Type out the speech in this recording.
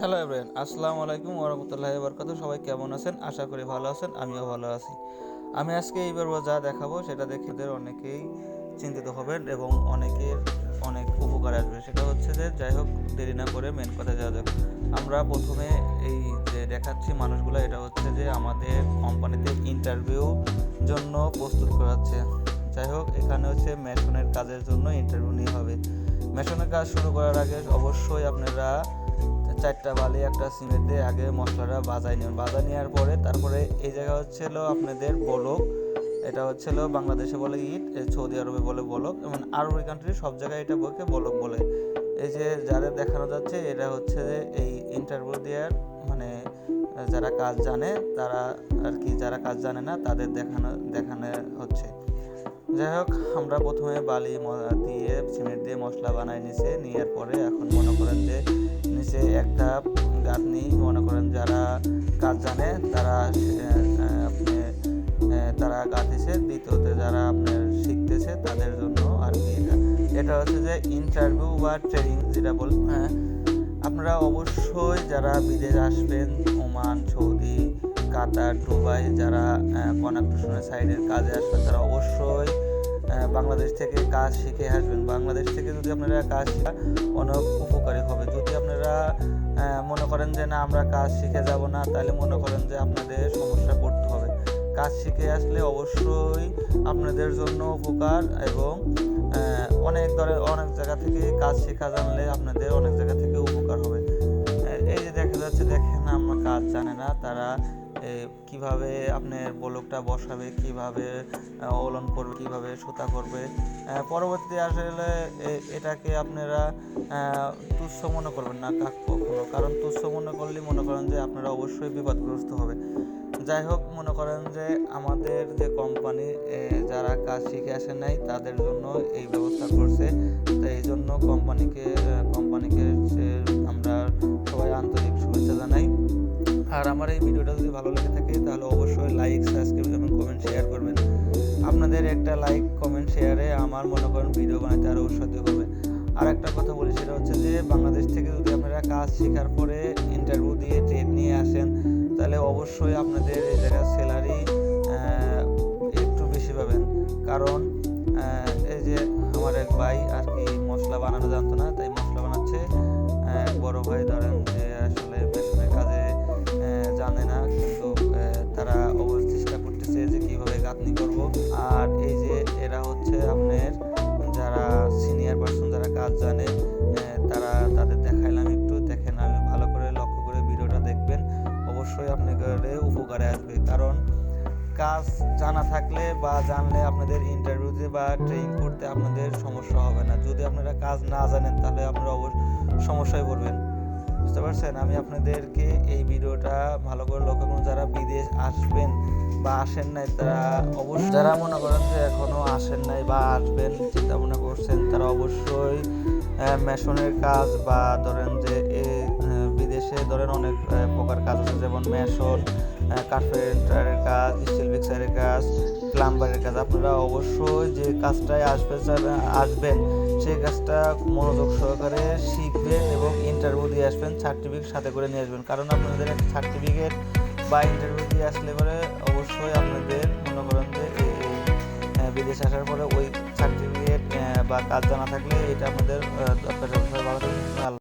Hello everyone আসসালামু আলাইকুম ওরহমতুল্লাহি বরকাত সবাই কেমন আছেন? আশা করি ভালো আছেন, আমিও ভালো আছি। আমি আজকে এইবার যা দেখাবো সেটা দেখে এদের অনেকেই চিন্তিত হবেন এবং অনেকের অনেক উপকার আসবে। সেটা হচ্ছে যে, যাই হোক, দেরি না করে মেন কথা যাওয়া যাক। আমরা প্রথমে এই যে দেখাচ্ছি মানুষগুলো, এটা হচ্ছে যে আমাদের কোম্পানিতে ইন্টারভিউ জন্য প্রস্তুত করাচ্ছে। যাই হোক, এখানে হচ্ছে মেশনের কাজের জন্য ইন্টারভিউ নিয়ে হবে। মেশনের কাজ শুরু করার আগে অবশ্যই আপনারা চারটা বালি একটা সিমেন্ট দিয়ে আগে মশলাটা বাজাই নেবেন বাজাই নেওয়ার পরে তারপরে এই জায়গা হচ্ছিল আপনাদের বলক। এটা হচ্ছিল বাংলাদেশে বলে ইট সৌদি আরবে বলে বলক, এবং আরবি কান্ট্রি সব জায়গায় এটা বলকে বলক বলে। এই যে যাদের দেখানো যাচ্ছে এটা হচ্ছে যে এই ইন্টারভিউ দেওয়ার মানে যারা কাজ জানে, তারা আর কি যারা কাজ জানে না, তাদের দেখানো দেখানো হচ্ছে। যাই হোক, আমরা প্রথমে বালি দিয়ে সিমেন্ট দিয়ে মশলা বানাই নিছে নেওয়ার পরে এখন মনে করেন যে নিচে গাঁথনি মনে করেন যারা কাজ জানে, তারা আপনি তারা গাঁথিছে দ্বিতীয়তে যারা আপনার শিখতেছে, তাদের জন্য আর কি এটা। এটা হচ্ছে যে ইন্টারভিউ বা ট্রেনিং যেটা বল হ্যাঁ? আপনারা অবশ্যই যারা বিদেশ আসবেন, ওমান, সৌদি, কাতার, দুবাই, যারা কনাক্টেশনের সাইডের কাজে আসবেন, তারা অবশ্যই বাংলাদেশ থেকে কাজ শিখে আসবেন। বাংলাদেশ থেকে যদি আপনারা কাজ শিখা, অনেক উপকারী হবে। যদি আপনারা মনে করেন যে না, আমরা কাজ শিখে যাব না, তাহলে মনে করেন যে আপনাদের সমস্যা পড়তে হবে। কাজ শিখে আসলে অবশ্যই আপনাদের জন্য উপকার এবং অনেক ধরে, অনেক জায়গা থেকে কাজ শেখা জানলে আপনাদের অনেক জায়গা থেকে উপকার হবে। এই যে দেখা যাচ্ছে, দেখেন, আমরা কাজ জানে না, তারা কীভাবে আপনার বলকটা বসাবে কীভাবে ওলন করবে কীভাবে সুতা করবে? আহ, পরবর্তী আসলে এটাকে আপনারা তুচ্ছ মনে করবেন না কাক কখনো। কারণ তুচ্ছ মনে করলে মনে করেন যে আপনারা অবশ্যই বিপদগ্রস্ত হবে। যাই হোক মনে করেন যে আমাদের যে কোম্পানি যারা কাজ শিখে আসে নাই তাদের জন্য এই ব্যবস্থা করছে। তো এই জন্য কোম্পানিকে কোম্পানিকে আর আমার এই ভিডিওটা যদি ভালো লেগে থাকে, তাহলে অবশ্যই লাইক সাবস্ক্রাইব এবং কমেন্ট শেয়ার করবেন। আপনাদের একটা লাইক কমেন্ট শেয়ারে আমার মনে করেন ভিডিও বানাতে আরও উৎসাহিত করবে আর একটা কথা বলি, সেটা হচ্ছে যে, বাংলাদেশ থেকে যদি আপনারা কাজ শেখার পরে ইন্টারভিউ দিয়ে ট্রেড নিয়ে আসেন, তাহলে অবশ্যই আপনাদের এই জায়গায় স্যালারি একটু বেশি পাবেন। কারণ এই যে আমার এক ভাই আর কি মশলা বানানো জানতো না, তাই মশলা বানাচ্ছে। বড় ভাই ধরেন যে আসলে কাজ জানা থাকলে বা জানলে আপনাদের ইন্টারভিউতে বা ট্রেনিং করতে আপনাদের সমস্যা হবে না। যদি আপনারা কাজ না জানেন, তাহলে আপনারা অবশ্য সমস্যায় পড়বেন। বুঝতে পারছেন? আমি আপনাদেরকে এই ভিডিওটা ভালো করে লক্ষ্য করুন। যারা বিদেশ আসবেন বা আসেন নাই, তারা অবশ্যই, যারা মনে করেন যে এখনও আসেন নাই বা আসবেন, চিন্তা ভাবনা করছেন, তারা অবশ্যই মেশনের কাজ বা ধরেন যে আহ, ধরেন অনেক প্রকার কাজ আছে যেমন মেশন কার্পেন্টারের কাজ স্টিল মিক্সারের কাজ প্লাম্বারের কাজ। আপনারা অবশ্যই যে কাজটায় আসবে আসবেন সেই কাজটা মনোযোগ সহকারে শিখবেন এবং ইন্টারভিউ দিয়ে আসবেন সার্টিফিকেট সাথে করে নিয়ে আসবেন। কারণ আপনাদের সার্টিফিকেট বা ইন্টারভিউ দিয়ে আসলে পরে অবশ্যই আপনাদের মনে করেন যে বিদেশে আসার পরে ওই সার্টিফিকেট বা কাজ জানা থাকলে এটা দরকার। ভালো